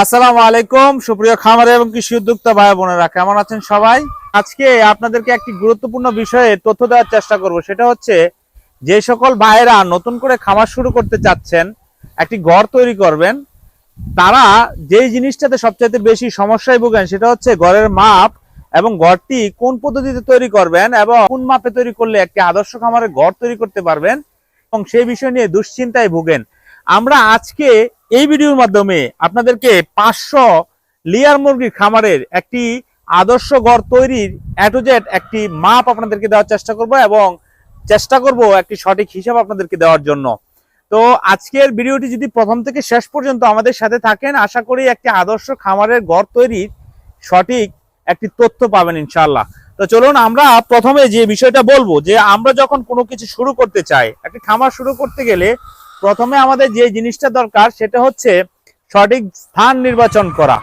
আসসালামু আলাইকুম, সুপ্রিয় খামার এবং কৃষি উদ্যোক্তা ভাই বোনেরা, কেমন আছেন সবাই? আজকে আপনাদেরকে একটি গুরুত্বপূর্ণ বিষয়ে তথ্য দেওয়ার চেষ্টা করব, সেটা হচ্ছে যে সকল ভাইয়েরা নতুন করে খামার শুরু করতে চাচ্ছেন, একটি ঘর তৈরি করবেন, তারা যেই জিনিসটাতে সবচাইতে বেশি সমস্যায় ভোগেন সেটা হচ্ছে ঘরের মাপ এবং ঘরটি কোন পদ্ধতিতে তৈরি করবেন এবং কোন মাপে তৈরি করলে একটি আদর্শ খামারের ঘর তৈরি করতে পারবেন এবং সেই বিষয় নিয়ে দুশ্চিন্তায় ভোগেন। আমরা আজকে এই ভিডিওর মাধ্যমে আপনাদেরকে পাঁচশো লিয়ার মুরগির খামারের একটি আদর্শ ঘর তৈরির অ্যাটোজেট একটি মাপ আপনাদেরকে দেওয়ার চেষ্টা করব এবং চেষ্টা করব একটি সঠিক হিসাব আপনাদেরকে দেওয়ার জন্য। তো আজকের ভিডিওটি যদি প্রথম থেকে শেষ পর্যন্ত আমাদের সাথে থাকেন, আশা করি একটি আদর্শ খামারের ঘর তৈরির সঠিক একটি তথ্য পাবেন ইনশাল্লাহ তো চলুন আমরা প্রথমে যে বিষয়টা বলব, যে আমরা যখন কোনো কিছু শুরু করতে চাই, একটি খামার শুরু করতে গেলে প্রথমে আমাদের যে জিনিসটা দরকার, সেটা হচ্ছে সঠিক স্থান নির্বাচন করা।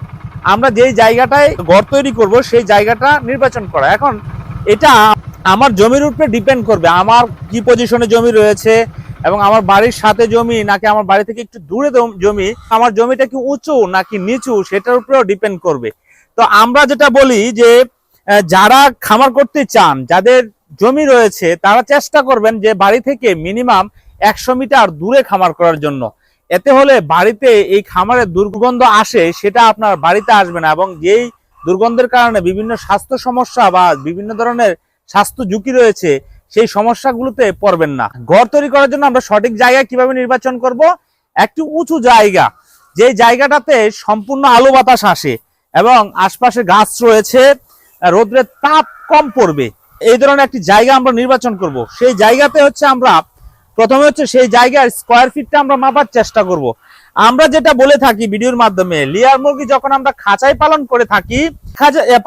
আমরা যেই জায়গাটায় ঘর তৈরি করব, সেই জায়গাটা নির্বাচন করা। এখন এটা আমার জমির উপরে ডিপেন্ড করবে। আমার কি পজিশনে জমি রয়েছে এবং আমার বাড়ির সাথে জমি, নাকি আমার বাড়ি থেকে একটু দূরে জমি, আমার জমিটা কি উঁচু নাকি নিচু, সেটার উপরেও ডিপেন্ড করবে। তো আমরা যেটা বলি যে যারা খামার করতে চান, যাদের জমি রয়েছে, তারা চেষ্টা করবেন যে বাড়ি থেকে মিনিমাম একশো মিটার দূরে খামার করার জন্য। এতে হলে বাড়িতে এই খামারের দুর্গন্ধ আসে, সেটা আপনার বাড়িতে আসবে না এবং যেই দুর্গন্ধের কারণে বিভিন্ন স্বাস্থ্য সমস্যা বা বিভিন্ন ধরনের স্বাস্থ্য ঝুঁকি রয়েছে, সেই সমস্যাগুলোতে পড়বেন না। ঘর তৈরি করার জন্য আমরা সঠিক জায়গা কীভাবে নির্বাচন করব? একটি উঁচু জায়গা যে জায়গাটাতে সম্পূর্ণ আলো বাতাস আসে এবং আশপাশে গাছ রয়েছে, রোদ্রের তাপ কম পড়বে। এই ধরনের একটি জায়গা আমরা নির্বাচন করব। সেই জায়গাতে হচ্ছে আমরা প্রথমে হচ্ছে সেই জায়গার স্কোয়ার ফিটটা আমরা মাপার চেষ্টা করব। আমরা যেটা বলে থাকি ভিডিওর মাধ্যমে লিয়ার মুরগি যখন আমরা খাঁচায় পালন করে থাকি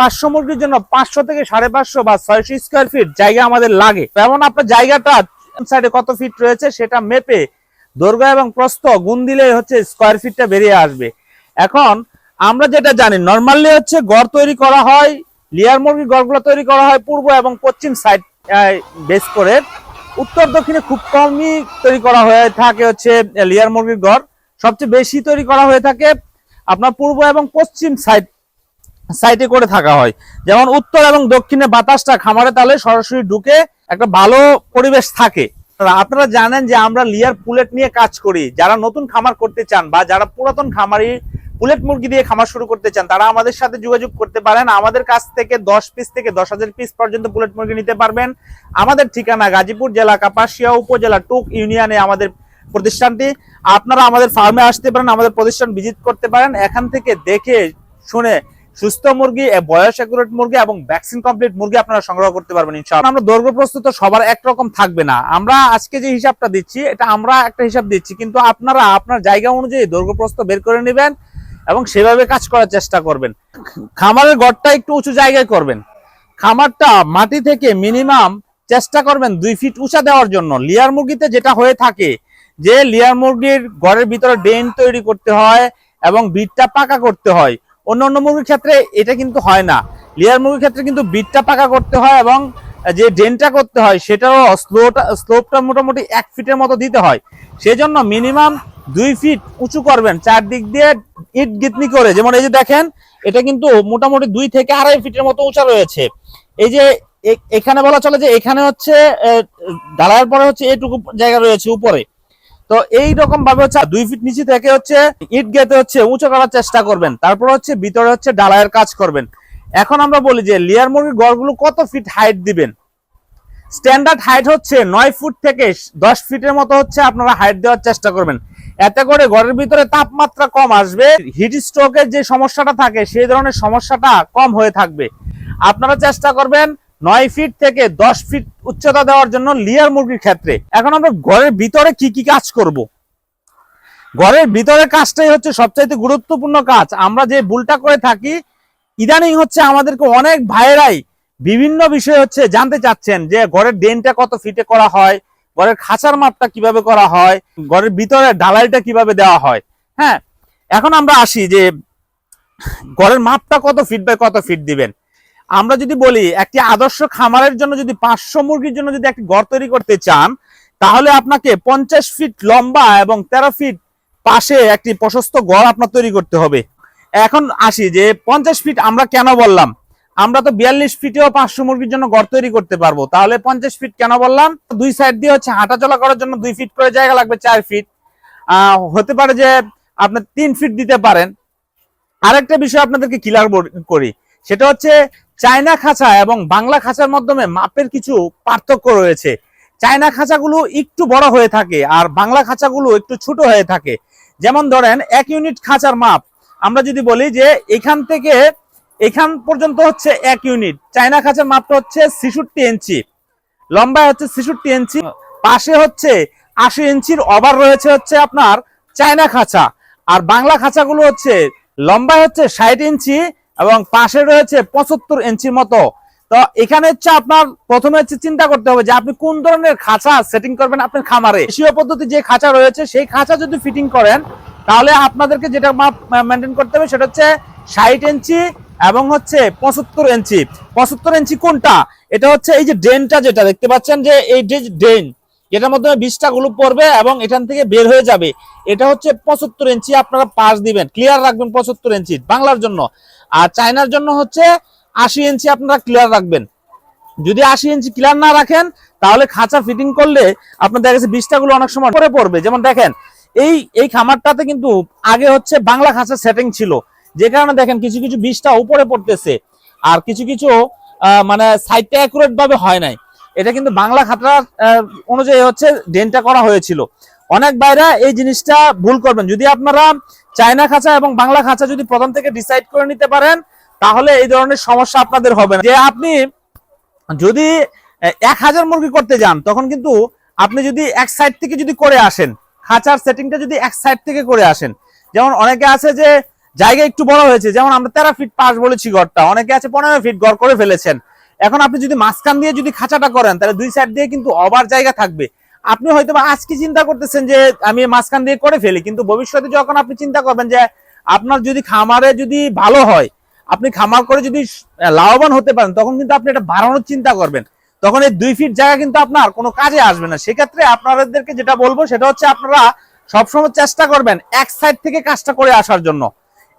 পাঁচশো মুরগির জন্য পাঁচশো থেকে সাড়ে পাঁচশো বা ছয়শো স্কোয়ার ফিট জায়গা আমাদের লাগে। যেমন আপনার জায়গাটা সাইডে কত ফিট রয়েছে সেটা মেপে দৈর্ঘ্য এবং প্রস্থ গুণ দিলে হচ্ছে স্কোয়ার ফিটটা বেরিয়ে আসবে। এখন আমরা যেটা জানি নর্মালি হচ্ছে গড় তৈরি করা হয় লিয়ার মুরগির গড়গুলো তৈরি করা হয় পূর্ব এবং পশ্চিম সাইড বেস করে। উত্তর দক্ষিণে খুব কমই তৈরি করা হয়ে থাকে হচ্ছে লিয়ার মুরগির ঘর সবচেয়ে বেশি তৈরি করা হয়ে থাকে আপনার পূর্ব এবং পশ্চিম সাইড সাইডে করে থাকা হয়। যেমন উত্তর এবং দক্ষিণে বাতাসটা খামারে তালে সরাসরি ঢুকে একটা ভালো পরিবেশ থাকে। আপনারা জানেন যে আমরা লিয়ার পুলেট নিয়ে কাজ করি। যারা নতুন খামার করতে চান বা যারা পুরাতন খামারি পুলেট মুরগি দিয়ে খামার শুরু করতে চান, তারা আমাদের সাথে যোগাযোগ করতে পারেন। আমাদের কাছ থেকে দশ পিস থেকে দশ হাজার পিস পর্যন্ত পুলেট মুরগি নিতে পারবেন। আমাদের ঠিকানা গাজীপুর জেলা, কাপাসিয়া উপজেলা, টুক ইউনিয়নে আমাদের প্রতিষ্ঠানটি। আপনারা আমাদের ফার্মে আসতে পারেন, আমাদের প্রতিষ্ঠান ভিজিট করতে পারেন। এখান থেকে দেখে শুনে সুস্থ মুরগি বয়স একুরেট মুরগি এবং ভ্যাকসিন কমপ্লিট মুরগি আপনারা সংগ্রহ করতে পারবেন ইনশাআল্লাহ। আমরা দৈর্ঘ্য প্রস্তুত, সবার একরকম থাকবে না। আমরা আজকে যে হিসাবটা দিচ্ছি, এটা আমরা একটা হিসাব দিচ্ছি, কিন্তু আপনারা আপনার জায়গা অনুযায়ী দৈর্ঘ্য প্রস্তুত বের করে নেবেন। এবং সেভাবে কাজ করার চেষ্টা করবেন। খামারের ঘরটা একটু উঁচু জায়গায় করবেন। খামারটা মাটি থেকে মিনিমাম চেষ্টা করবেন দুই ফিট উঁচা দেওয়ার জন্য। লিয়ার মুরগিতে যেটা হয়ে থাকে যে লিয়ার মুরগির ঘরের ভিতরে ড্রেন তৈরি করতে হয় এবং বিটটা পাকা করতে হয়। অন্য অন্য মুরগির ক্ষেত্রে এটা কিন্তু হয় না। লিয়ার মুরগির ক্ষেত্রে কিন্তু বিটটা পাকা করতে হয় এবং যে ড্রেনটা করতে হয় সেটাও স্লোটা স্লোপটা মোটামুটি এক ফিটের মতো দিতে হয়। সেজন্য মিনিমাম দুই ফিট উঁচু করবেন, চারদিক দিয়ে ইট গিতনি করে। যেমন এই যে দেখেন, এটা কিন্তু মোটামুটি দুই থেকে আড়াই ফিটের মতো উঁচা রয়েছে। এই যে এখানে বলা চলে যে এখানে হচ্ছে ঢালাইয়ের পরে হচ্ছে এইটুকু জায়গা রয়েছে উপরে। তো এই রকম ভাবে হচ্ছে দুই ফিট নিচে থেকে হচ্ছে ইট গেতে হচ্ছে উঁচু করার চেষ্টা করবেন। তারপর হচ্ছে ভিতরে হচ্ছে ডালায়ের কাজ করবেন। এখন আমরা বলি যে লিয়ার মুরগির গড়গুলো কত ফিট হাইট দিবেন? স্ট্যান্ডার্ড হাইট হচ্ছে নয় ফুট থেকে দশ ফিটের মতো হচ্ছে আপনারা হাইট দেওয়ার চেষ্টা করবেন। এতে করে ঘরের ভিতরে তাপমাত্রা কম আসবে। হিট স্ট্রোকের যে সমস্যাটা থাকে, সেই ধরনের সমস্যাটা কম হয়ে থাকবে। আপনারা চেষ্টা করবেন নয় ফিট থেকে দশ ফিট উচ্চতা দেওয়ার জন্য লিয়ার মুরগির ক্ষেত্রে। এখন আমরা ঘরের ভিতরে কি কি কাজ করব? ঘরের ভিতরে কাজটাই হচ্ছে সবচাইতে গুরুত্বপূর্ণ কাজ। আমরা যে ভুলটা করে থাকি, ইদানিং হচ্ছে আমাদেরকে অনেক ভাইয়েরাই বিভিন্ন বিষয় হচ্ছে জানতে চাচ্ছেন যে ঘরের ড্রেনটা কত ফিটে করা হয় ঘরের খাঁচার মাপটা কীভাবে করা হয়, ঘরের ভিতরে ঢালাইটা কীভাবে দেওয়া হয় হ্যাঁ? এখন আমরা আসি যে ঘরের মাপটা কত ফিট বাই কত ফিট দিবেন। আমরা যদি বলি একটি আদর্শ খামারের জন্য যদি পাঁচশো মুরগির জন্য যদি একটি ঘর তৈরি করতে চান, তাহলে আপনাকে পঞ্চাশ ফিট লম্বা এবং তেরো ফিট পাশে একটি প্রশস্ত ঘর আপনার তৈরি করতে হবে। এখন আসি যে পঞ্চাশ ফিট আমরা কেন বললাম? আমরা তো বিয়াল্লিশ ফিটেও পাঁচশো মুরগির জন্য ঘর তৈরি করতে পারব। তাহলে পঞ্চাশ ফিট কেন বললাম? দুই সাইড দিয়ে হচ্ছে হাঁটাচলা করার জন্য দুই ফিট করে জায়গা লাগবে, চার ফিট হতে পারে যে আপনার তিন ফিট দিতে পারেন। আরেকটা বিষয় আপনাদেরকে ক্লিয়ার করি। সেটা হচ্ছে চায়না খাঁচা এবং বাংলা খাঁচার মাধ্যমে মাপের কিছু পার্থক্য রয়েছে। চায়না খাঁচাগুলো একটু বড় হয়ে থাকে আর বাংলা খাঁচাগুলো একটু ছোট হয়ে থাকে। যেমন ধরেন, এক ইউনিট খাঁচার মাপ। আমরা যদি বলি যে এখান থেকে এখান পর্যন্ত হচ্ছে এক ইউনিট। চায়না খাঁচার মাপটা হচ্ছে ছেষট্টি ইঞ্চি। লম্বায় হচ্ছে ছেষট্টি ইঞ্চি। পাশে হচ্ছে আশি ইঞ্চির ওভার রয়েছে হচ্ছে আপনার চায়না খাঁচা। আর বাংলা খাঁচাগুলো হচ্ছে লম্বায় হচ্ছে ষাট ইঞ্চি এবং পাশে রয়েছে পঁচাত্তর ইঞ্চির মতো। তো এখানে হচ্ছে আপনার প্রথমে হচ্ছে চিন্তা করতে হবে যে আপনি কোন ধরনের খাঁচা সেটিং করবেন আপনার খামারে। এশীয় পদ্ধতি যে খাঁচা রয়েছে, সেই খাঁচা যদি ফিটিং করেন, তাহলে আপনাদেরকে যেটা মাপ মেনটেন করতে হবে সেটা হচ্ছে ষাট ইঞ্চি এবং হচ্ছে পঁচাত্তর ইঞ্চি পঁচাত্তর ইঞ্চি কোনটা? এটা হচ্ছে এই যে ড্রেনটা যেটা, দেখতে পাচ্ছেন যে এই যে ড্রেন এটার মাধ্যমে বিষটা গুলো পড়বে এবং এখান থেকে বের হয়ে যাবে। এটা হচ্ছে পঁচাত্তর ইঞ্চি আপনারা পাশ দিবেন। ক্লিয়ার রাখবেন পঁচাত্তর ইঞ্চি বাংলার জন্য। আর চায়নার জন্য হচ্ছে আশি ইঞ্চি আপনারা ক্লিয়ার রাখবেন। যদি আশি ইঞ্চি ক্লিয়ার না রাখেন, তাহলে খাঁচা ফিটিং করলে আপনার দেখা গেছে বিষটা গুলো অনেক সময় পরে পড়বে। যেমন দেখেন, এই এই খামারটাতে কিন্তু আগে হচ্ছে বাংলা খাঁচা সেটিং ছিল। যে কারণে দেখেন কিছু কিছু বিষটা উপরে পড়তেছে, আর কিছু কিছু মানে সাইডটা অ্যাকুরেট ভাবে হয় নাই। এটা কিন্তু বাংলা খাতা অনুযায়ী হচ্ছে ডেনটা করা হয়েছিল। অনেক বাইরা এই জিনিসটা ভুল করবেন। যদি আপনারা চায়না খাঁচা এবং বাংলা খাঁচা যদি প্রথম থেকে ডিসাইড করে নিতে পারেন, তাহলে এই ধরনের সমস্যা আপনাদের হবে না। যে আপনি যদি এক হাজার মুরগি করতে যান, তখন কিন্তু আপনি যদি এক সাইড থেকে যদি করে আসেন, খাঁচার সেটিংটা যদি এক সাইড থেকে করে আসেন, যেমন অনেকে আছে যে জায়গা একটু বড় হয়েছে, যেমন আমরা তেরো ফিট পাশ বলেছি ঘরটা অনেকে আছে পনেরো ফিট ঘর করে ফেলেছেন। এখন আপনি যদি মাঝখান দিয়ে যদি খাঁচাটা করেন, তাহলে দুই সাইড দিয়ে কিন্তু অবার জায়গা থাকবে। আপনি হয়তো আজকে চিন্তা করতেছেন যে আমি মাঝখান দিয়ে করে ফেলি, কিন্তু ভবিষ্যতে যখন আপনি চিন্তা করবেন যে আপনার যদি খামারে যদি ভালো হয়, আপনি খামার করে যদি লাভবান হতে পারেন, তখন কিন্তু আপনি এটা বাড়ানোর চিন্তা করবেন। তখন এই দুই ফিট জায়গা কিন্তু আপনার কোনো কাজে আসবে না। সেক্ষেত্রে আপনাদেরকে যেটা বলব, সেটা হচ্ছে আপনারা সবসময় চেষ্টা করবেন এক সাইড থেকে কাজটা করে আসার জন্য।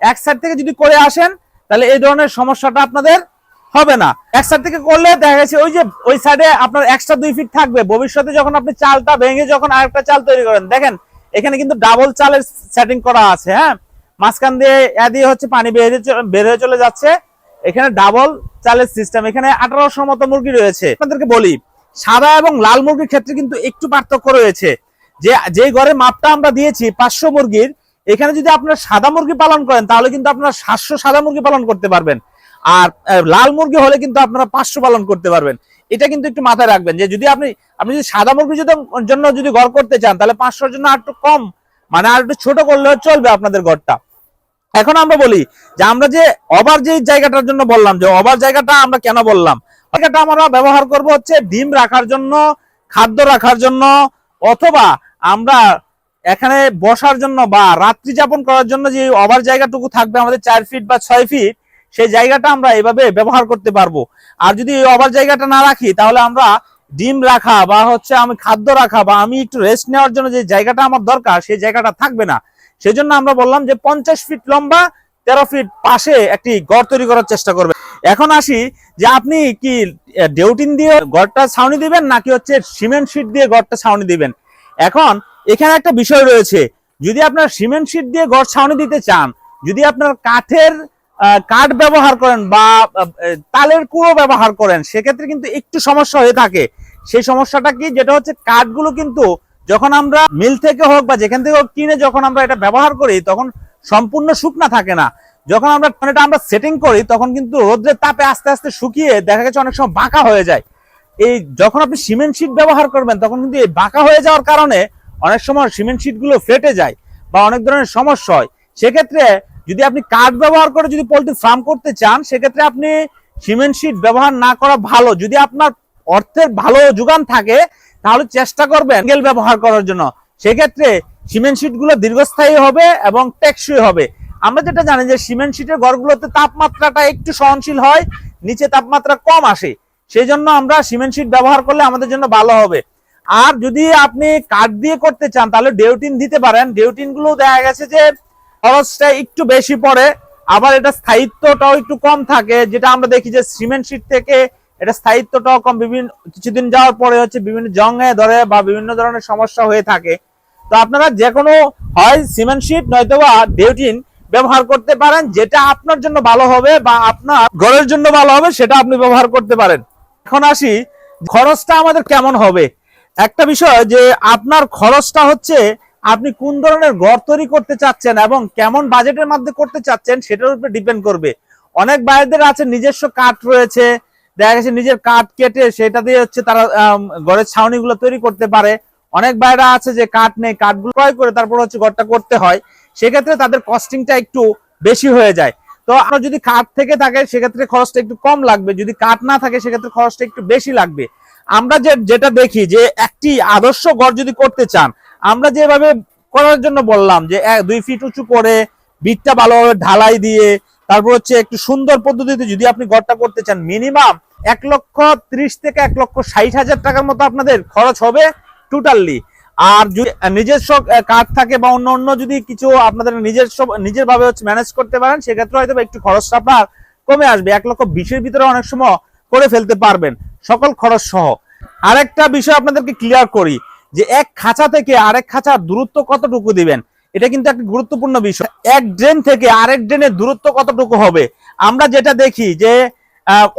এক সাইড থেকে যদি করে আসেন, তাহলে এই ধরনের সমস্যাটা আপনাদের হবে না। এক সাইড থেকে করলে দেখা গেছে ওই যে, ওই সাইডে আপনার এক্সট্রা দুই ফিট থাকবে। ভবিষ্যতে যখন আপনি চালটা ভেঙে যখন আরেকটা চাল তৈরি করেন, দেখেন, এখানে কিন্তু ডাবল চালের সেটিং করা আছে হ্যাঁ? মাঝখান দিয়ে এ দিয়ে হচ্ছে পানি বের বের হয়ে চলে যাচ্ছে। এখানে ডাবল চালের সিস্টেম এখানে আঠারোশো মতো মুরগি রয়েছে। আপনাদেরকে বলি, সাদা এবং লাল মুরগির ক্ষেত্রে কিন্তু একটু পার্থক্য রয়েছে। যে যে ঘরে মাপটা আমরা দিয়েছি, পাঁচশো মুরগির এখানে যদি আপনারা সাদা মুরগি পালন করেন, তাহলে কিন্তু আপনারা সাতশো সাদা মুরগি পালন করতে পারবেন। আর লাল মুরগি হলে কিন্তু আপনারা পাঁচশো পালন করতে পারবেন। এটা কিন্তু একটু মাথায় রাখবেন যে যদি আপনি আপনি যদি সাদা মুরগি যদি, জন্য যদি ঘর করতে চান, তাহলে পাঁচশোর জন্য আর একটু কম। মানে আর একটু ছোট করলেও চলবে আপনাদের ঘরটা। এখন আমরা বলি যে আমরা যে অবার যে জায়গাটার জন্য বললাম, যে অবার জায়গাটা আমরা কেন বললাম? জায়গাটা আমরা ব্যবহার করব হচ্ছে ডিম রাখার জন্য, খাদ্য রাখার জন্য, অথবা আমরা এখানে বসার জন্য বা রাত্রি যাপন করার জন্য যে অবার জায়গাটুকু থাকবে, আমাদের চার ফিট বা ছয় ফিট সেই জায়গাটা আমরা এভাবে ব্যবহার করতে পারব। আর যদি অবার জায়গাটা না রাখি, তাহলে আমরা ডিম রাখা বা হচ্ছে আমি খাদ্য রাখা বা আমি একটু রেস্ট নেওয়ার জন্য যে জায়গাটা আমার দরকার, সেই জায়গাটা থাকবে না। সেজন্য আমরা বললাম যে পঞ্চাশ ফিট লম্বা, তেরো ফিট পাশে একটি গড় তৈরি করার চেষ্টা করবে। এখন আসি যে আপনি কি ডেউটিন দিয়ে গড়টা ছাউনি দিবেন নাকি হচ্ছে সিমেন্ট শিট দিয়ে গড়টা ছাউনি দিবেন? এখন এখানে একটা বিষয় রয়েছে। যদি আপনার সিমেন্ট শিট দিয়ে ঘর ছাউনি দিতে চান, যদি আপনার কাঠের কাঠ ব্যবহার করেন বা তালের কুড়ো ব্যবহার করেন, সেক্ষেত্রে কিন্তু একটু সমস্যা হয়ে থাকে। সেই সমস্যাটা কি? যেটা হচ্ছে কাঠগুলো কিন্তু যখন আমরা মিল থেকে হোক বা যেখান থেকে হোক কিনে যখন আমরা এটা ব্যবহার করি, তখন সম্পূর্ণ শুকনা থাকে না। যখন আমরা এটা আমরা সেটিং করি, তখন কিন্তু রোদ্রের তাপে আস্তে আস্তে শুকিয়ে দেখা গেছে অনেক সময় বাঁকা হয়ে যায়। এই যখন আপনি সিমেন্ট শিট ব্যবহার করবেন, তখন কিন্তু এই বাঁকা হয়ে যাওয়ার কারণে অনেক সময় সিমেন্ট শিটগুলো ফেটে যায় বা অনেক ধরনের সমস্যা হয়, সেক্ষেত্রে যদি আপনি কাঠ ব্যবহার করে যদি পোলট্রি ফার্ম করতে চান, সেক্ষেত্রে আপনি সিমেন্ট শিট ব্যবহার না করা ভালো। যদি আপনার অর্থের ভালো যোগান থাকে, তাহলে চেষ্টা করবেন গেল ব্যবহার করার জন্য। সেক্ষেত্রে সিমেন্ট শিটগুলো দীর্ঘস্থায়ী হবে এবং টেকসই হবে। আমরা যেটা জানি যে সিমেন্ট শিটের ঘরগুলোতে তাপমাত্রাটা একটু সহনশীল হয়, নিচে তাপমাত্রা কম আসে। সেই জন্য আমরা সিমেন্ট শিট ব্যবহার করলে আমাদের জন্য ভালো হবে। আর যদি আপনি কাঠ দিয়ে করতে চান, তাহলে ডেউটিন দিতে পারেন। ডেউটিনগুলো দেখা গেছে যে খরচটা একটু বেশি পড়ে, আবার এটা স্থায়িত্বটাও একটু কম থাকে। যেটা আমরা দেখি যে সিমেন্ট শিট থেকে এটা স্থায়িত্বটাও কম। বিভিন্ন, কিছুদিন যাওয়ার পরে হচ্ছে বিভিন্ন জঙ্গে ধরে বা বিভিন্ন ধরনের সমস্যা হয়ে থাকে। তো আপনারা যে কোনো হয় সিমেন্ট শিট নয়তো বা ডেউটিন ব্যবহার করতে পারেন। যেটা আপনার জন্য ভালো হবে বা আপনার ঘরের জন্য ভালো হবে, সেটা আপনি ব্যবহার করতে পারেন। এখন আসি, খরচটা আমাদের কেমন হবে? একটা বিষয় যে আপনার খরচটা হচ্ছে আপনি কোন ধরনের ঘর তৈরি করতে চাচ্ছেন এবং কেমন বাজেটের মধ্যে করতে চাচ্ছেন সেটার উপরে ডিপেন্ড করবে। অনেক বাইরেদের আছে নিজস্ব কাঠ রয়েছে, দেখা গেছে নিজের কাঠ কেটে সেটা দিয়ে হচ্ছে তারা ঘরের ছাউনিগুলো তৈরি করতে পারে। অনেক বাইরা আছে যে কাঠ নেই, কাঠগুলো ক্রয় করে তারপর হচ্ছে ঘরটা করতে হয়। সেক্ষেত্রে তাদের কস্টিংটা একটু বেশি হয়ে যায়। তো আপনার যদি কাঠ থেকে থাকে, সেক্ষেত্রে খরচটা একটু কম লাগবে। যদি কাঠ না থাকে, সেক্ষেত্রে খরচটা একটু বেশি লাগবে। আমরা যে যেটা দেখি যে একটি আদর্শ ঘর যদি করতে চান, আমরা যেভাবে করার জন্য বললাম যে দুই ফিট উঁচু করে বিটটা ভালোভাবে ঢালাই দিয়ে, তারপর হচ্ছে একটু সুন্দর পদ্ধতিতে যদি আপনি ঘরটা করতে চান মিনিমাম এক লক্ষ ত্রিশ থেকে এক লক্ষ ষাট হাজার টাকার মতো আপনাদের খরচ হবে টোটালি আর যদি নিজস্ব কাঠ থাকে বা অন্য অন্য যদি কিছু আপনাদের নিজস্ব নিজের ভাবে হচ্ছে ম্যানেজ করতে পারেন, সেক্ষেত্রে হয়তো একটু খরচটা আপনার কমে আসবে। এক লক্ষ বিশের ভিতরে অনেক সময় করে ফেলতে পারবেন। সকল খরচ সহ। আরেকটা বিষয় আপনাদেরকে ক্লিয়ার করি, যে এক খাঁচা থেকে আরেক খাঁচার দূরত্ব কতটুকু দিবেন? এটা কিন্তু একটা গুরুত্বপূর্ণ বিষয়। এক ড্রেন থেকে আরেক ড্রেনের দূরত্ব কতটুকু হবে? আমরা যেটা দেখি যে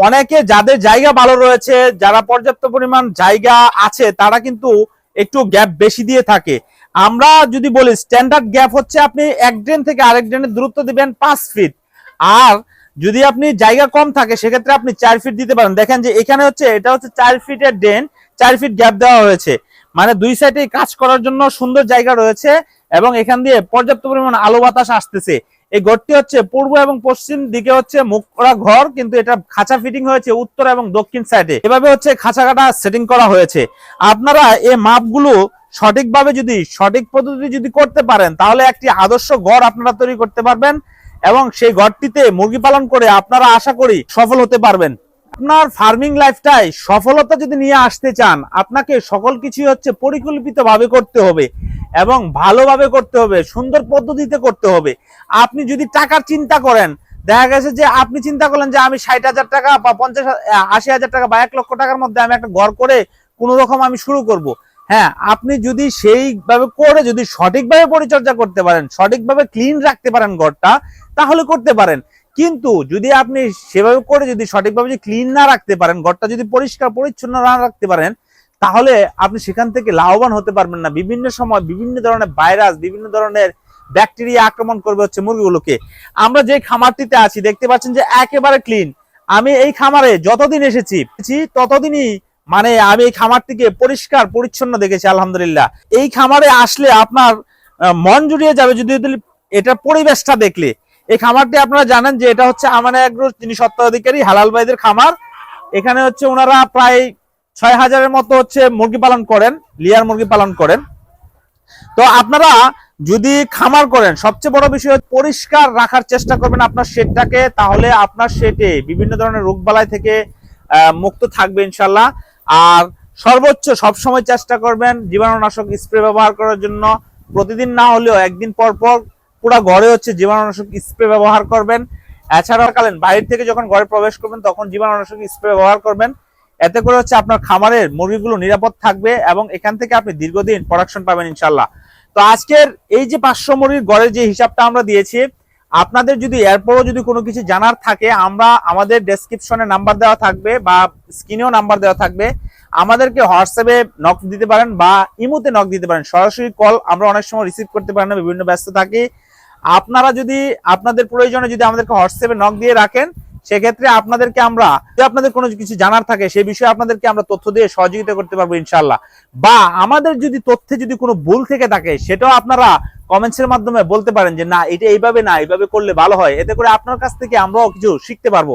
অনেকে যাদের জায়গা ভালো রয়েছে, যারা পর্যাপ্ত পরিমাণ জায়গা আছে, তারা কিন্তু একটু গ্যাপ বেশি দিয়ে থাকে। আমরা যদি বলি স্ট্যান্ডার্ড গ্যাপ হচ্ছে আপনি এক ড্রেন থেকে আরেক ড্রেনের দূরত্ব দিবেন পাঁচ ফিট আর যদি আপনি জায়গা কম থাকে, সেক্ষেত্রে আপনি চার ফিট দিতে পারেন। দেখেন যে এখানে হচ্ছে, এটা হচ্ছে চার ফিটের ড্রেন চার ফিট গ্যাপ দেওয়া হয়েছে। মানে দুই সাইডে কাজ করার জন্য সুন্দর জায়গা রয়েছে এবং এখান দিয়ে পর্যাপ্ত পরিমাণ আলো বাতাস আসতেছে। এই ঘরটি হচ্ছে পূর্ব এবং পশ্চিম দিকে হচ্ছে মুখ করা ঘর, কিন্তু এটা খাঁচা ফিটিং হয়েছে উত্তর এবং দক্ষিণ সাইডে এভাবে হচ্ছে খাঁচা কাটা সেটিং করা হয়েছে। আপনারা এই মাপগুলো সঠিকভাবে যদি, সঠিক পদ্ধতি যদি করতে পারেন, তাহলে একটি আদর্শ ঘর আপনারা তৈরি করতে পারবেন। এবং সেই ঘরটিতে মুরগি পালন করে আপনারা আশা করি সফল হতে পারবেন। আপনার ফার্মিং লাইফটাই সফলতা যদি নিয়ে আসতে চান, আপনাকে সকল কিছুই হচ্ছে পরিকল্পিত ভাবে করতে হবে এবং ভালোভাবে করতে হবে, সুন্দর পদ্ধতিতে করতে হবে। আপনি যদি টাকার চিন্তা করেন, দেখা গেছে যে আপনি চিন্তা করলেন যে আমি ষাট হাজার টাকা বা পঞ্চাশ আশি হাজার টাকা বা এক লক্ষ টাকার মধ্যে আমি একটা ঘর করে কোনো রকম আমি শুরু করব। হ্যাঁ আপনি যদি সেইভাবে করে যদি সঠিকভাবে পরিচর্যা করতে পারেন, সঠিকভাবে ক্লিন রাখতে পারেন ঘরটা, তাহলে করতে পারেন। কিন্তু যদি আপনি সেভাবে করে যদি সঠিকভাবে যদি ক্লিন না রাখতে পারেন, ঘরটা যদি পরিষ্কার, পরিচ্ছন্ন না রাখতে পারেন, তাহলে আপনি সেখান থেকে লাভবান হতে পারবেন না। বিভিন্ন সময় বিভিন্ন ধরনের ভাইরাস, বিভিন্ন ধরনের ব্যাকটেরিয়া আক্রমণ করবে হচ্ছে মুরগিগুলোকে। আমরা যে খামারটিতে আছি, দেখতে পাচ্ছেন যে একেবারে ক্লিন আমি এই খামারে যতদিন এসেছি ততদিনই মানে আমি এই খামারটিকে পরিষ্কার, পরিচ্ছন্ন দেখেছি, আলহামদুলিল্লাহ। এই খামারে আসলে আপনার মন জুড়িয়ে যাবে যদি এটা পরিবেশটা দেখলে। এই খামারটি আপনারা জানেন যে এটা হচ্ছে আমানে এগ্রো যিনি সত্ত্বাধিকারী হালাল ভাইদের খামার। এখানে হচ্ছে ওনারা প্রায় ছয় হাজারের মতো হচ্ছে মুরগি পালন করেন, লিয়ার মুরগি পালন করেন। তো আপনারা যদি খামার করেন, সবচেয়ে বড় বিষয় পরিষ্কার রাখার চেষ্টা করবেন আপনার শেডটাকে, তাহলে আপনার শেডে বিভিন্ন ধরনের রোগবালাই থেকে মুক্ত থাকবে ইনশাল্লাহ আর সর্বোচ্চ সবসময় চেষ্টা করবেন জীবাণুনাশক স্প্রে ব্যবহার করার জন্য। প্রতিদিন না হলেও একদিন পর পর পুরো ঘরে হচ্ছে জীবাণুনাশক স্প্রে ব্যবহার করবেন। এছাড়াও কালেন, বাইরে থেকে যখন ঘরে প্রবেশ করবেন তখন জীবাণুনাশক স্প্রে ব্যবহার করবেন। এতে করে হচ্ছে আপনার খামারের মুরগিগুলো নিরাপদ থাকবে এবং এখান থেকে আপনি দীর্ঘদিন প্রোডাকশন পাবেন ইনশাল্লাহ তো আজকের এই যে পাঁচশো মুরগির গড়ের যে হিসাবটা আমরা দিয়েছি আপনাদের যদি এরপরও যদি কোনো কিছু জানার থাকে, আমরা আমাদের ডেসক্রিপশনে নাম্বার দেওয়া থাকবে বা স্ক্রিনেও নাম্বার দেওয়া থাকবে। আমাদেরকে হোয়াটসঅ্যাপে নক দিতে পারেন বা ইমুতে নক দিতে পারেন। সরাসরি কল আমরা অনেক সময় রিসিভ করতে পারি না, বিভিন্ন ব্যস্ত থাকি। আপনারা যদি, আপনাদের প্রয়োজনে যদি আমাদেরকে হোয়াটসঅ্যাপে নক দিয়ে রাখেন সেক্ষেত্রে আপনাদেরকে আমরা, যদি আপনাদের কোনো কিছু জানার থাকে সেই বিষয়ে আপনাদেরকে আমরা তথ্য দিয়ে সহযোগিতা করতে পারব ইনশাল্লাহ বা আমাদের যদি তথ্যে যদি কোনো ভুল থেকে থাকে, সেটাও আপনারা কমেন্টসের মাধ্যমে বলতে পারেন যে, না, এটা এইভাবে না, এইভাবে করলে ভালো হয়। এতে করে আপনার কাছ থেকে আমরাও কিছু শিখতে পারব।